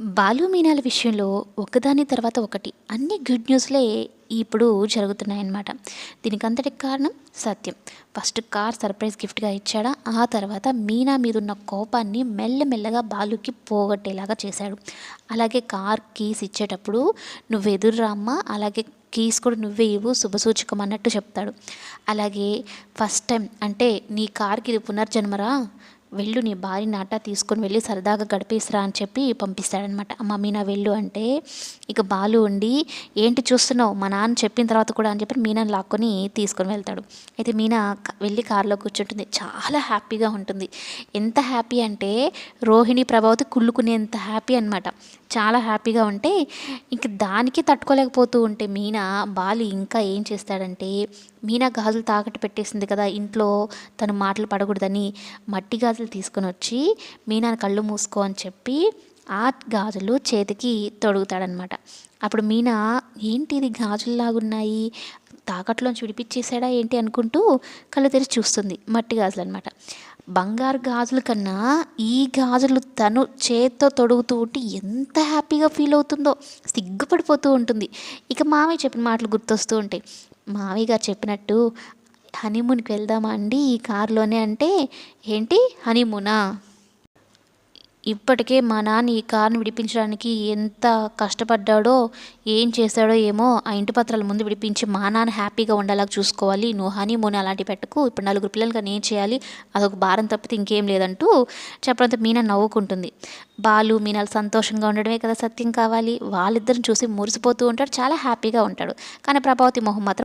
బాలు మీనాల విషయంలో ఒకదాని తర్వాత ఒకటి అన్ని గుడ్ న్యూస్లే ఇప్పుడు జరుగుతున్నాయన్నమాట. దీనికి అంతటికి కారణం సత్యం. ఫస్ట్ కార్ సర్ప్రైజ్ గిఫ్ట్గా ఇచ్చాడా? ఆ తర్వాత మీనా మీద ఉన్న కోపాన్ని మెల్లమెల్లగా బాలుకి పోగొట్టేలాగా చేశాడు. అలాగే కార్ కీస్ ఇచ్చేటప్పుడు నువ్వు ఎదుర్రామ్మా అలాగే కీస్ కూడా నువ్వే ఇవ్వు శుభసూచకం అన్నట్టు చెప్తాడు. అలాగే ఫస్ట్ టైం అంటే నీ కార్కి ఇది పునర్జన్మరా? వెళ్ళు నీ భార్య నాట తీసుకొని వెళ్ళి సరదాగా గడిపేసిరా అని చెప్పి పంపిస్తాడనమాట. అమ్మ మీనా వెళ్ళు అంటే ఇక బాలు ఉండి ఏంటి చూస్తున్నావు? మా నాన్న చెప్పిన తర్వాత కూడా అని చెప్పి మీనాని లాక్కొని తీసుకొని వెళ్తాడు. అయితే మీనా వెళ్ళి కారులో కూర్చుంటుంది. చాలా హ్యాపీగా ఉంటుంది. ఎంత హ్యాపీ అంటే రోహిణి ప్రభావతి కుళ్ళుకునేంత హ్యాపీ అనమాట చాలా హ్యాపీగా ఉంటే ఇంక దానికి తట్టుకోలేకపోతూ ఉంటే మీనా బాలు ఇంకా ఏం చేస్తాడంటే మీనా గాజులు తాకట్టు పెట్టేసింది కదా ఇంట్లో తను మాటలు పడకూడదని మట్టి గాజులు తీసుకొని వచ్చి మీనా కళ్ళు మూసుకో అని చెప్పి ఆ గాజులు చేతికి తొడుగుతాడనమాట. అప్పుడు మీనా ఏంటి ఇది గాజుల్లాగున్నాయి? తాకట్లోంచి విడిపించేసాడా ఏంటి అనుకుంటూ కళ్ళు తెరిచి చూస్తుంది మట్టి గాజులు అనమాట బంగారు గాజుల కన్నా ఈ గాజులు తను చేత్తో తొడుగుతూ ఉంటే ఎంత హ్యాపీగా ఫీల్ అవుతుందో సిగ్గుపడిపోతూ ఉంటుంది. ఇక మామయ్య చెప్పిన మాటలు గుర్తొస్తూ ఉంటాయి. మామయ్య గారు చెప్పినట్టు హనీమూన్కి వెళ్దామా అండి ఈ కారులోనే? అంటే ఏంటి? హనీమూనా? ఇప్పటికే మా నాన్న ఈ కారుని విడిపించడానికి ఎంత కష్టపడ్డాడో ఏం చేశాడో ఏమో ఆ ఇంటి పత్రాల ముందు విడిపించి మా నాన్న హ్యాపీగా ఉండేలా చూసుకోవాలి. నువ్వు హనీ మూని అలాంటి పెట్టకు. ఇప్పుడు నలుగురు పిల్లలుగా నేను చేయాలి? అదొక భారం తప్పితే ఇంకేం లేదంటూ చెప్పడంతో మీనా నవ్వుకుంటుంది. బాలు మీనాలు సంతోషంగా ఉండడమే కదా సత్యం కావాలి. వాళ్ళిద్దరిని చూసి మురిసిపోతూ ఉంటాడు. చాలా హ్యాపీగా ఉంటాడు. కానీ ప్రభావతి మొహం మాత్రం